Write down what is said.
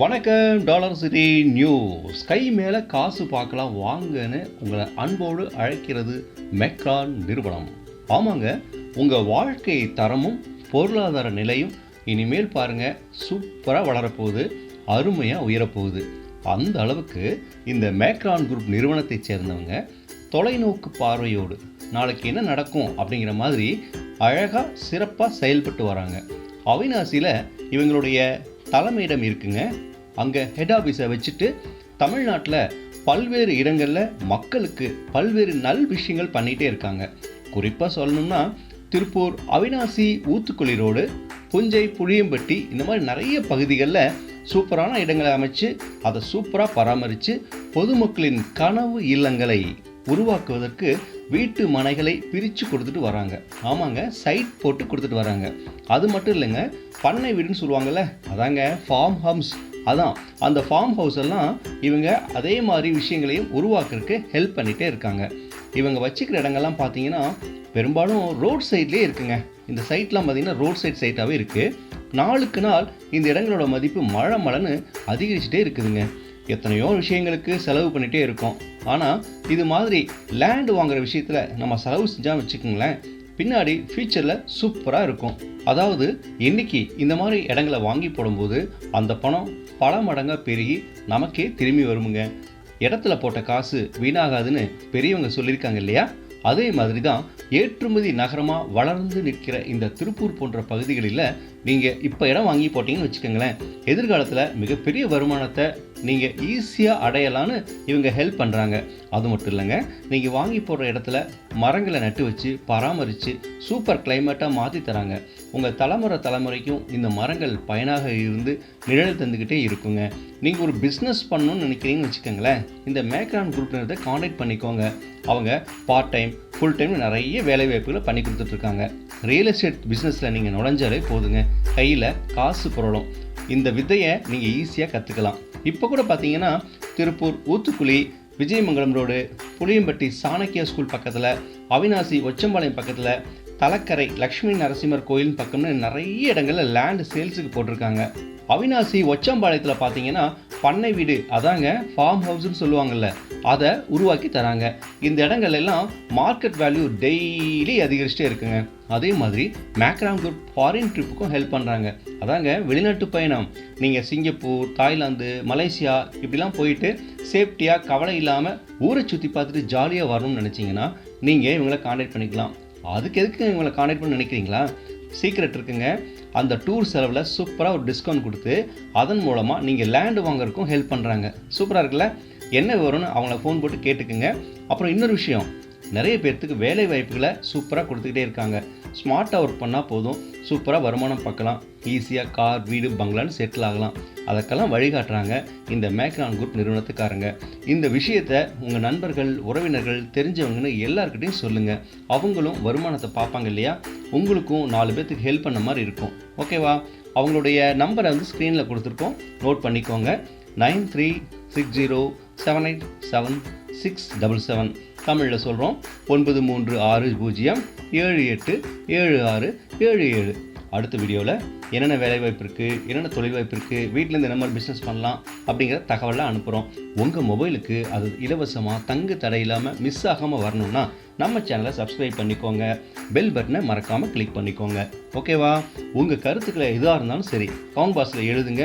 வணக்கம் dollar city news. கை மேலே காசு பார்க்கலாம் வாங்கன்னு உங்களை அன்போடு அழைக்கிறது மெக்ரான் நிறுவனம். ஆமாங்க உங்கள் வாழ்க்கை தரமும் பொருளாதார நிலையும் இனிமேல் பாருங்கள் சூப்பராக வளரப்போகுது அருமையாக உயரப்போகுது. அந்த அளவுக்கு இந்த மேக்ரான் குரூப் நிறுவனத்தைச் சேர்ந்தவங்க தொலைநோக்கு பார்வையோடு நாளைக்கு என்ன நடக்கும் அப்படிங்கிற மாதிரி அழகாக சிறப்பாக செயல்பட்டு வராங்க. அவினாசியில் இவங்களுடைய தலைமையிடம் இருக்குங்க அங்கே ஹெட் ஆஃபீஸை வச்சுட்டு தமிழ்நாட்டில் பல்வேறு இடங்களில் மக்களுக்கு பல்வேறு நல் விஷயங்கள் பண்ணிகிட்டே இருக்காங்க. குறிப்பாக சொல்லணும்னா திருப்பூர் அவினாசி ஊத்துக்குழி ரோடு புஞ்சை புளியம்பட்டி இந்த மாதிரி நிறைய பகுதிகளில் சூப்பரான இடங்களை அமைச்சு அதை சூப்பராக பராமரித்து பொதுமக்களின் கனவு இல்லங்களை உருவாக்குவதற்கு வீட்டு மனைகளை பிரித்து கொடுத்துட்டு வராங்க. ஆமாங்க சைட் போட்டு கொடுத்துட்டு வராங்க. அது மட்டும் இல்லைங்க பண்ணை வீடுன்னு சொல்லுவாங்கள்ல அதாங்க ஃபார்ம் ஹவுஸ் அதான் அந்த ஃபார்ம் ஹவுஸ் எல்லாம் இவங்க அதே மாதிரி விஷயங்களையும் உருவாக்குறதுக்கு ஹெல்ப் பண்ணிகிட்டே இருக்காங்க. இவங்க வச்சுக்கிற இடங்கள்லாம் பார்த்தீங்கன்னா பெரும்பாலும் ரோட் சைட்லேயே இருக்குங்க. இந்த சைட்லாம் பார்த்தீங்கன்னா ரோட் சைட் சைட்டாகவே இருக்குது நாளுக்கு நாள் இந்த இடங்களோட மதிப்பு மழை மழைன்னு அதிகரிச்சுட்டே இருக்குதுங்க. எத்தனையோ விஷயங்களுக்கு செலவு பண்ணிகிட்டே இருக்கோம். ஆனால் இது மாதிரி லேண்டு வாங்குற விஷயத்தில் நம்ம செலவு செஞ்சால் வச்சுக்கோங்களேன் பின்னாடி ஃபியூச்சரில் சூப்பராக இருக்கும். அதாவது இன்னைக்கு இந்த மாதிரி இடங்களை வாங்கி போடும்போது அந்த பணம் பல மடங்காக பெருகி நமக்கே திரும்பி வருமுங்க. இடத்துல போட்ட காசு வீணாகாதுன்னு பெரியவங்க சொல்லியிருக்காங்க இல்லையா? அதே மாதிரி தான் ஏற்றுமதி நகரமாக வளர்ந்து நிற்கிற இந்த திருப்பூர் போன்ற பகுதிகளில் நீங்கள் இப்போ இடம் வாங்கி போட்டிங்கன்னு வச்சுக்கோங்களேன். எதிர்காலத்தில் மிகப்பெரிய வருமானத்தை நீங்கள் ஈஸியாக அடையலான்னு இவங்க ஹெல்ப் பண்ணுறாங்க அது மட்டும் இல்லைங்க நீங்கள் வாங்கி போடுற இடத்துல மரங்களை நட்டு வச்சு பராமரித்து சூப்பர் கிளைமேட்டாக மாற்றி தராங்க. உங்கள் தலைமுறை தலைமுறைக்கும் இந்த மரங்கள் பயனாக இருந்து நிழல் தந்துக்கிட்டே இருக்குங்க. நீங்கள் ஒரு பிஸ்னஸ் பண்ணணும்னு நினைக்கிறீங்கன்னு வச்சுக்கோங்களேன் இந்த மேக்ரான் குரூப்ன்றதை காண்டாக்ட் பண்ணிக்கோங்க. அவங்க பார்ட் டைம் ஃபுல் டைம் நிறைய வேலை வாய்ப்புகளை பண்ணி கொடுத்துட்ருக்காங்க. ரியல் எஸ்டேட் பிஸ்னஸில் நீங்கள் நுழைஞ்சாலே போதுங்க. கையில் காசு புரளும். இந்த வித்தையை நீங்கள் ஈஸியாக கற்றுக்கலாம் இப்போ கூட பார்த்தீங்கன்னா திருப்பூர் ஊத்துக்குழி விஜயமங்கலம் ரோடு புளியம்பட்டி சாணக்கியா ஸ்கூல் பக்கத்தில் அவினாசி ஒச்சம்பாளையம் பக்கத்தில் தலக்கரை லக்ஷ்மி நரசிம்மர் கோயில் பக்கம்னு நிறைய இடங்களில் லேண்டு சேல்ஸுக்கு போட்டிருக்காங்க. அவினாசி ஒச்சம்பாளையத்தில் பார்த்தீங்கன்னா பண்ணை வீடு. அதாங்க ஃபார்ம் ஹவுஸ்னு சொல்லுவாங்கல்ல. அதை உருவாக்கி தராங்க. இந்த இடங்கள் எல்லாம் மார்க்கெட் வேல்யூ டெய்லி அதிகரிச்சுட்டே இருக்குங்க. அதே மாதிரி மேக்ராம் குரூப் ஃபாரின் ட்ரிப்புக்கும் ஹெல்ப் பண்ணுறாங்க அதாங்க வெளிநாட்டு பயணம். நீங்கள் சிங்கப்பூர் தாய்லாந்து மலேசியா இப்படிலாம் போயிட்டு சேஃப்டியாக கவலை இல்லாமல் ஊரை சுற்றி பார்த்துட்டு ஜாலியாக வரணும்னு நினச்சிங்கன்னா நீங்கள் இவங்களை காண்டாக்ட் பண்ணிக்கலாம். அதுக்கு எதுக்கு இவங்களை காண்டாக்ட் பண்ண நினைக்கிறீங்களா? சீக்ரெட் இருக்குங்க. அந்த டூர் செலவில் சூப்பராக ஒரு டிஸ்கவுண்ட் கொடுத்து அதன் மூலமாக நீங்கள் லேண்டு வாங்குறதுக்கும் ஹெல்ப் பண்ணுறாங்க சூப்பராக இருக்குல்ல? என்ன வரும்னு அவங்கள ஃபோன் போட்டு கேட்டுக்குங்க. அப்புறம் இன்னொரு விஷயம் நிறைய பேர்த்துக்கு வேலை வாய்ப்புகளை சூப்பராக கொடுத்துக்கிட்டே இருக்காங்க. ஸ்மார்ட்டாக ஒர்க் பண்ணால் போதும். சூப்பராக வருமானம் பார்க்கலாம். ஈஸியாக கார் வீடு பங்களான்னு செட்டில் ஆகலாம். அதுக்கெல்லாம் வழிகாட்டுறாங்க இந்த மேக்ரான் குரூப் நிறுவனத்துக்காரங்க. இந்த விஷயத்தை உங்கள் நண்பர்கள் உறவினர்கள் தெரிஞ்சவங்கன்னு எல்லாருக்கிட்டையும் சொல்லுங்கள் அவங்களும் வருமானத்தை பார்ப்பாங்க இல்லையா? உங்களுக்கும் நாலு பேர்த்துக்கு ஹெல்ப் பண்ண மாதிரி இருக்கும். ஓகேவா அவங்களுடைய நம்பரை வந்து ஸ்க்ரீனில் கொடுத்துருக்கோம். நோட் பண்ணிக்கோங்க. Nine three six zero seven eight seven six double seven தமிழில் சொல்கிறோம் ஒன்பது மூன்று ஆறு பூஜ்ஜியம் ஏழு எட்டு ஏழு ஆறு ஏழு ஏழு. அடுத்த வீடியோவில் என்னென்ன வேலைவாய்ப்பு இருக்குது என்னென்ன தொழில் வாய்ப்பு இருக்குது வீட்டிலேருந்து என்ன மாதிரி பிஸ்னஸ் பண்ணலாம் அப்படிங்கிற தகவலை அனுப்புகிறோம் உங்கள் மொபைலுக்கு அது இலவசமாக தங்கு தடை இல்லாமல் மிஸ் ஆகாமல் வரணும்னா நம்ம சேனலை சப்ஸ்கிரைப் பண்ணிக்கோங்க. பெல் பட்டனை மறக்காமல் கிளிக் பண்ணிக்கோங்க. ஓகேவா உங்கள் கருத்துக்களை எதாக இருந்தாலும் சரி கவுண்ட் பாக்ஸில் எழுதுங்க.